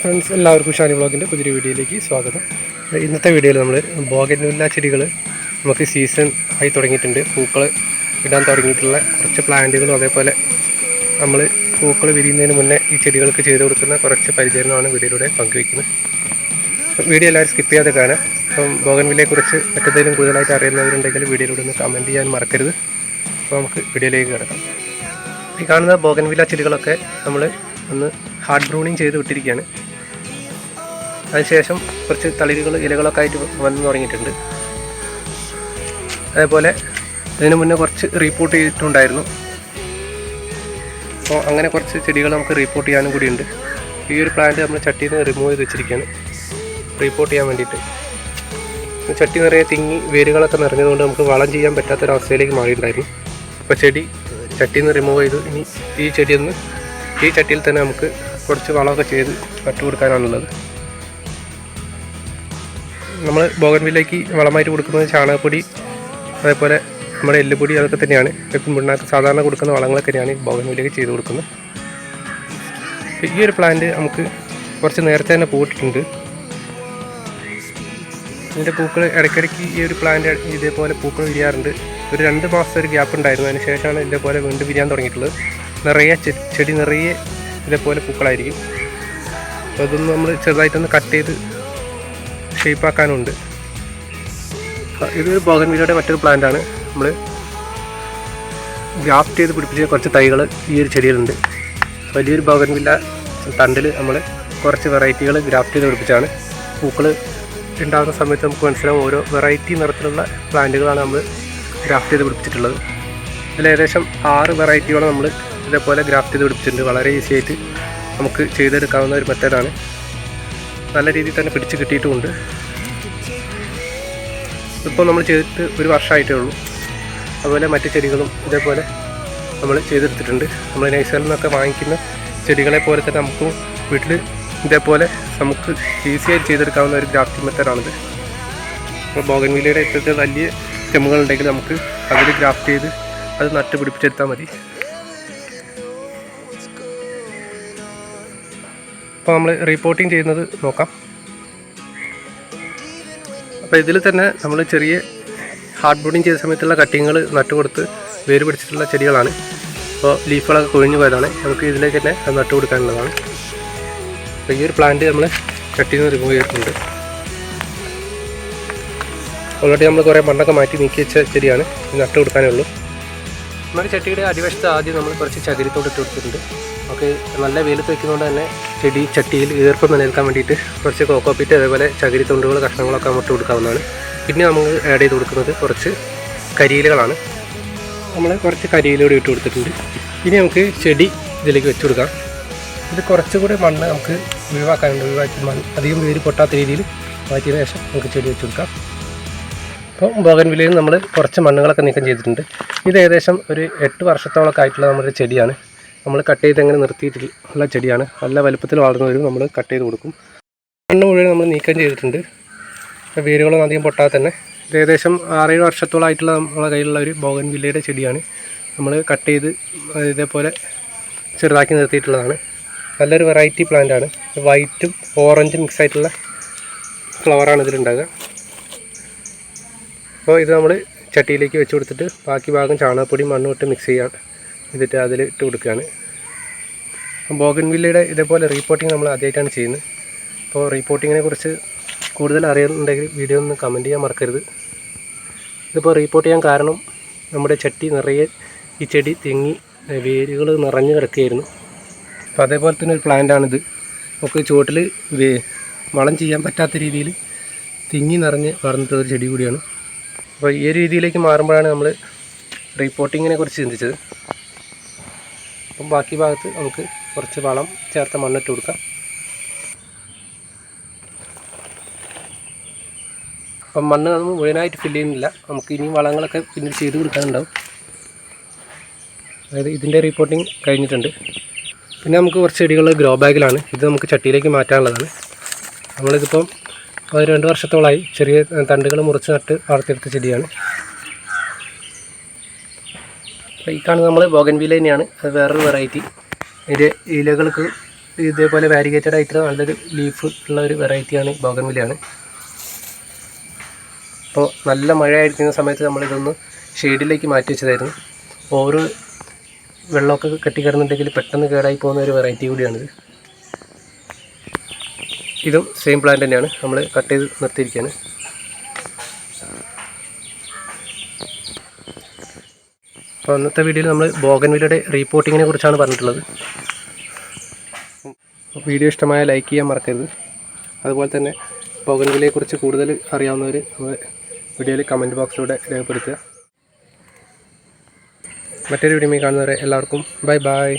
Friends എല്ലാവർക്കും ഷാനി ബ്ലോഗിന്റെ പുതിയൊരു വീഡിയോയിലേക്ക് സ്വാഗതം. ഇന്നത്തെ വീഡിയോയിൽ നമ്മൾ ബോഗൻവില്ല ചെടികൾ നമുക്ക് സീസൺ ആയി തുടങ്ങിയിട്ടുണ്ട്. പൂക്കൾ ഇടാൻ തുടങ്ങിയിട്ടുള്ള കുറച്ച് പ്ലാന്റുകളും അതേപോലെ നമ്മൾ പൂക്കൾ വിരിയുന്നതിന് മുന്നേ ഈ ചെടികൾക്ക് ചെയ്തു കൊടുക്കുന്ന കുറച്ച് പരിചരണമാണ് വീഡിയോയിലൂടെ പങ്കുവയ്ക്കുന്നത്. വീഡിയോ എല്ലാവരും സ്കിപ്പ് ചെയ്യാതെ കാണാം അപ്പം ബോഗൻവില്ലയെക്കുറിച്ച് മറ്റെന്തെങ്കിലും കൂടുതലായിട്ട് അറിയുന്നവരുണ്ടെങ്കിൽ വീഡിയോയിലൂടെ ഒന്ന് കമന്റ് ചെയ്യാൻ മറക്കരുത്. അപ്പോൾ നമുക്ക് വീഡിയോയിലേക്ക് കിടക്കാം. ഈ കാണുന്ന ബോഗൻവില്ല ചെടികളൊക്കെ നമ്മൾ ഒന്ന് ഹാർഡ് ബ്രൂണിങ് ചെയ്ത് വിട്ടിരിക്കുകയാണ്. അതിനുശേഷം കുറച്ച് തളിരുകൾ ഇലകളൊക്കെ ആയിട്ട് വന്ന് തുടങ്ങിയിട്ടുണ്ട്. അതേപോലെ ഇതിനു മുന്നേ കുറച്ച് റീപ്പോർട്ട് ചെയ്തിട്ടുണ്ടായിരുന്നു. അപ്പോൾ അങ്ങനെ കുറച്ച് ചെടികൾ നമുക്ക് റീപ്പോർട്ട് ചെയ്യാനും കൂടിയുണ്ട്. ഈ ഒരു പ്ലാന്റ് നമ്മൾ ചട്ടിയിൽ നിന്ന് റിമൂവ് ചെയ്ത് വെച്ചിരിക്കുകയാണ്. റീപ്പോർട്ട് ചെയ്യാൻ വേണ്ടിയിട്ട്. ചട്ടി നിറയെ തിങ്ങി വേരുകളൊക്കെ നിറഞ്ഞതുകൊണ്ട് നമുക്ക് വളം ചെയ്യാൻ പറ്റാത്തൊരവസ്ഥയിലേക്ക് മാറിയിട്ടുണ്ടായിരുന്നു. അപ്പോൾ ചെടി ചട്ടിയിൽ നിന്ന് റിമൂവ് ചെയ്തു. ഇനി ഈ ചെടിയിൽ നിന്ന് ഈ ചട്ടിയിൽ തന്നെ നമുക്ക് കുറച്ച് വളമൊക്കെ ചെയ്ത് നട്ടു കൊടുക്കാനാണുള്ളത് നമ്മൾ ബോഗൻവില്ലേക്ക് വളമായിട്ട് കൊടുക്കുന്നത് ചാണകപ്പൊടി അതേപോലെ നമ്മുടെ എല്ലുപൊടി അതൊക്കെ തന്നെയാണ്. വെപ്പും പിണ്ണാക്ക് സാധാരണ കൊടുക്കുന്ന വളങ്ങളൊക്കെ തന്നെയാണ് ബോഗൻവില്ലേക്ക് ചെയ്ത് കൊടുക്കുന്നത്. ഈ ഒരു പ്ലാന്റ് നമുക്ക് കുറച്ച് നേരത്തെ തന്നെ പൂട്ടിട്ടുണ്ട്. ഇതിന്റെ പൂക്കൾ ഇടയ്ക്കിടയ്ക്ക് ഈ ഒരു പ്ലാന്റ് ഇതേപോലെ പൂക്കൾ വിരിയാറുണ്ട്. ഒരു രണ്ട് മാസത്തെ ഒരു ഗ്യാപ്പ് ഉണ്ടായിരുന്നു. അതിന് ശേഷമാണ് ഇതേപോലെ വീണ്ടും വിരിയാൻ തുടങ്ങിയിട്ടുള്ളത്. നിറയെ ചെടി നിറയെ ഇതേപോലെ പൂക്കളായിരിക്കും. അപ്പോൾ അതൊന്ന് നമ്മൾ ചെറുതായിട്ടൊന്ന് കട്ട് ചെയ്ത് ഷേപ്പാക്കാനുണ്ട്. ഇതൊരു ബോഗൻവില്ലയുടെ മറ്റൊരു പ്ലാന്റ് ആണ് നമ്മൾ ഗ്രാഫ്റ്റ് ചെയ്ത് പിടിപ്പിച്ച കുറച്ച് തൈകൾ ഈ ഒരു ചെടിയിലുണ്ട്. വലിയൊരു ബോഗൻവില്ല തണ്ടിൽ നമ്മൾ കുറച്ച് വെറൈറ്റികൾ ഗ്രാഫ്റ്റ് ചെയ്ത് പിടിപ്പിച്ചാണ് പൂക്കൾ ഉണ്ടാകുന്ന സമയത്ത് നമുക്ക് മനസ്സിലാവും ഓരോ വെറൈറ്റി നിറത്തിലുള്ള പ്ലാന്റുകളാണ് നമ്മൾ ഗ്രാഫ്റ്റ് ചെയ്ത് പിടിപ്പിച്ചിട്ടുള്ളത്. അതിൽ ഏകദേശം ആറ് വെറൈറ്റിയോളം നമ്മൾ ഇതേപോലെ ഗ്രാഫ്റ്റ് ചെയ്ത് പിടിപ്പിച്ചിട്ടുണ്ട്. വളരെ ഈസി ആയിട്ട് നമുക്ക് ചെയ്തെടുക്കാവുന്ന ഒരു മെത്തേഡാണ്. നല്ല രീതിയിൽ തന്നെ പിടിച്ച് കിട്ടിയിട്ടുമുണ്ട്. ഇപ്പോൾ നമ്മൾ ചെയ്തിട്ട് ഒരു വർഷമായിട്ടേ ഉള്ളൂ. അതുപോലെ മറ്റ് ചെടികളും ഇതേപോലെ നമ്മൾ ചെയ്തെടുത്തിട്ടുണ്ട്. നമ്മൾ നഴ്സറിൽ നിന്നൊക്കെ വാങ്ങിക്കുന്ന ചെടികളെ പോലെ തന്നെ നമുക്കും വീട്ടിൽ ഇതേപോലെ നമുക്ക് ഈസി ആയിട്ട് ചെയ്തെടുക്കാവുന്ന ഒരു ഗ്രാഫ്റ്റിംഗ് മെത്തേഡാണിത്. അപ്പോൾ ബോഗൻവില്ലയുടെ ഇത്തരത്തിൽ വലിയ സ്റ്റെമ്മുകളുണ്ടെങ്കിൽ നമുക്ക് അതിൽ ഗ്രാഫ്റ്റ് ചെയ്ത് അത് നട്ട് പിടിപ്പിച്ചെടുത്താൽ മതി. അപ്പോൾ നമ്മൾ റിപ്പോർട്ടിംഗ് ചെയ്യുന്നത് നോക്കാം. അപ്പോൾ ഇതിൽ തന്നെ നമ്മൾ ചെറിയ ഹാർഡ് ബോർഡിങ് ചെയ്ത സമയത്തുള്ള കട്ടിങ്ങുകൾ നട്ടുകൊടുത്ത് വേര് പിടിച്ചിട്ടുള്ള ചെടികളാണ്. അപ്പോൾ ലീഫുകളൊക്കെ കൊഴിഞ്ഞു പോയതാണ്. നമുക്ക് ഇതിലേക്ക് തന്നെ അത് നട്ടു കൊടുക്കാനുള്ളതാണ്. അപ്പോൾ ഈ ഒരു പ്ലാന്റ് നമ്മൾ കട്ട് നിന്ന് റിമൂവ് ചെയ്തിട്ടുണ്ട്. ഓൾറെഡി നമ്മൾ കുറേ മണ്ണൊക്കെ മാറ്റി നീക്കി വെച്ച ചെടിയാണ്. നട്ട് കൊടുക്കാനേ ഉള്ളൂ. നമ്മുടെ ചട്ടിയുടെ അടിവശത്ത് ആദ്യം നമ്മൾ കുറച്ച് ചകിരിത്തോട് ഇട്ട് കൊടുത്തിട്ടുണ്ട്. നമുക്ക് നല്ല വെയിലത്ത് വെക്കുന്നതുകൊണ്ട് തന്നെ ചെടി ചട്ടിയിൽ ഈർപ്പം നിലനിൽക്കാൻ വേണ്ടിയിട്ട് കുറച്ച് കോക്കോപ്പീറ്റ് അതേപോലെ ചകിരി തൊണ്ടുകൾ കഷ്ണങ്ങളൊക്കെ അങ്ങോട്ട് കൊടുക്കാവുന്നതാണ്. പിന്നെ നമുക്ക് ആഡ് ചെയ്ത് കൊടുക്കുന്നത് കുറച്ച് കരിയിലകളാണ്. നമ്മൾ കുറച്ച് കരിയിലൂടെ ഇട്ട് കൊടുത്തിട്ടുണ്ട്. ഇനി നമുക്ക് ചെടി ഇതിലേക്ക് വെച്ച് കൊടുക്കാം. ഇത് കുറച്ചുകൂടി മണ്ണ് നമുക്ക് ഒഴിവാക്കാനുണ്ട്. ഒഴിവാക്കി മണ്ണ് അധികം വേര് പൊട്ടാത്ത രീതിയിൽ മാറ്റിയതിന് ശേഷം നമുക്ക് ചെടി വെച്ച് കൊടുക്കാം. അപ്പോൾ ബോഗൻവില്ലയിൽ നമ്മൾ കുറച്ച് മണ്ണുകളൊക്കെ നീക്കം ചെയ്തിട്ടുണ്ട്. ഇത് ഏകദേശം ഒരു എട്ട് വർഷത്തോളമൊക്കെ ആയിട്ടുള്ള നമ്മുടെ ചെടിയാണ്. നമ്മൾ കട്ട് ചെയ്ത് അങ്ങനെ നിർത്തിയിട്ടുള്ള ചെടിയാണ്. നല്ല വലുപ്പത്തിൽ വളർന്നു വരും നമ്മൾ കട്ട് ചെയ്ത് കൊടുക്കും. മണ്ണ് മുഴുവൻ നമ്മൾ നീക്കം ചെയ്തിട്ടുണ്ട്. വേരുകളൊന്നും അധികം പൊട്ടാതെ തന്നെ. ഇത് ഏകദേശം ആറേഴ് വർഷത്തോളമായിട്ടുള്ള നമ്മളെ കയ്യിലുള്ള ഒരു ബോഗൻ വില്ലയുടെ ചെടിയാണ്. നമ്മൾ കട്ട് ചെയ്ത് ഇതേപോലെ ചെറുതാക്കി നിർത്തിയിട്ടുള്ളതാണ്. നല്ലൊരു വെറൈറ്റി പ്ലാന്റ് ആണ്. വൈറ്റും ഓറഞ്ചും മിക്സ് ആയിട്ടുള്ള ഫ്ലവറാണ് ഇതിലുണ്ടാകുക അപ്പോൾ ഇത് നമ്മൾ ചട്ടിയിലേക്ക് വെച്ച് കൊടുത്തിട്ട് ബാക്കി ഭാഗം ചാണകപ്പൊടി മണ്ണും ഇട്ട് മിക്സ് ചെയ്യാൻ എന്നിട്ട് അതിൽ ഇട്ട് കൊടുക്കുകയാണ്. ബോഗൻവില്ലയുടെ ഇതേപോലെ റീപ്പോർട്ടിങ് നമ്മൾ ആദ്യമായിട്ടാണ് ചെയ്യുന്നത്. അപ്പോൾ റീപ്പോർട്ടിങ്ങിനെ കുറിച്ച് കൂടുതൽ അറിയുന്നുണ്ടെങ്കിൽ വീഡിയോ ഒന്ന് കമന്റ് ചെയ്യാൻ മറക്കരുത്. ഇതിപ്പോൾ റീപ്പോർട്ട് ചെയ്യാൻ കാരണം നമ്മുടെ ചട്ടി നിറയെ ഈ ചെടി തെങ്ങി വേരുകൾ നിറഞ്ഞു കിടക്കുകയായിരുന്നു. അപ്പോൾ അതേപോലെ തന്നെ ഒരു പ്ലാന്റാണിത് നമുക്ക് ചുവട്ടിൽ വളം ചെയ്യാൻ പറ്റാത്ത രീതിയിൽ തിങ്ങി നിറഞ്ഞ് വളർന്നിട്ടുള്ള ഒരു ചെടി കൂടിയാണ്. അപ്പോൾ ഈ രീതിയിലേക്ക് മാറുമ്പോഴാണ് നമ്മൾ റീപ്പോർട്ടിങ്ങിനെ കുറിച്ച് ചിന്തിച്ചത്. അപ്പം ബാക്കി ഭാഗത്ത് നമുക്ക് കുറച്ച് വളം ചേർത്ത മണ്ണിട്ട് കൊടുക്കാം. അപ്പം മണ്ണ് നമ്മൾ മുഴുവനായിട്ട് ഫില്ല് ചെയ്യുന്നില്ല. നമുക്ക് ഇനി വളങ്ങളൊക്കെ പിന്നീട് ചെയ്ത് കൊടുക്കാനുണ്ടാവും. അതായത് ഇതിന്റെ റിപ്പോർട്ടിങ് കഴിഞ്ഞിട്ടുണ്ട്. പിന്നെ നമുക്ക് കുറച്ച് ചെടികൾ ഗ്രോ ബാഗിലാണ് ഇത് നമുക്ക് ചട്ടിയിലേക്ക് മാറ്റാനുള്ളതാണ്. നമ്മളിതിപ്പം രണ്ട് വർഷത്തോളമായി ചെറിയ തണ്ടുകൾ മുറിച്ച് നട്ട് വളർത്തിയെടുത്ത ചെടിയാണ്. അപ്പോൾ ഈ കാണുന്നത് നമ്മൾ ബോഗൻവില തന്നെയാണ്. അത് വേറൊരു വെറൈറ്റി അതിന്റെ ഇലകൾക്ക് ഇതേപോലെ വാരിഗേറ്റഡ് ആയിട്ടുള്ള നല്ലൊരു ലീഫ് ഉള്ള ഒരു വെറൈറ്റിയാണ് ബോഗൻവിലയാണ് അപ്പോൾ നല്ല മഴ ആയിരിക്കുന്ന സമയത്ത് നമ്മളിതൊന്ന് ഷെയ്ഡിലേക്ക് മാറ്റി വെച്ചതായിരുന്നു. ഓരോ വെള്ളമൊക്കെ കെട്ടിക്കിടന്നുണ്ടെങ്കിൽ പെട്ടെന്ന് കേടായി പോകുന്ന ഒരു വെറൈറ്റി കൂടിയാണിത് ഇതും. സെയിം പ്ലാന്റ് തന്നെയാണ്. നമ്മൾ കട്ട് ചെയ്ത് നിർത്തിയിരിക്കുകയാണ്. അപ്പോൾ അന്നത്തെ വീഡിയോയിൽ നമ്മൾ ബോഗൻവില്ലയുടെ റീപ്പോർട്ടിങ്ങിനെ കുറിച്ചാണ് പറഞ്ഞിട്ടുള്ളത്. വീഡിയോ ഇഷ്ടമായ ലൈക്ക് ചെയ്യാൻ മറക്കരുത്. അതുപോലെ തന്നെ ബോഗൻവില്ലയെക്കുറിച്ച് കൂടുതൽ അറിയാവുന്നവർ നമ്മുടെ വീഡിയോയിൽ കമന്റ് ബോക്സിലൂടെ രേഖപ്പെടുത്തുക. മറ്റൊരു വീഡിയോ കാണുന്നവരെ എല്ലാവർക്കും ബൈ ബൈ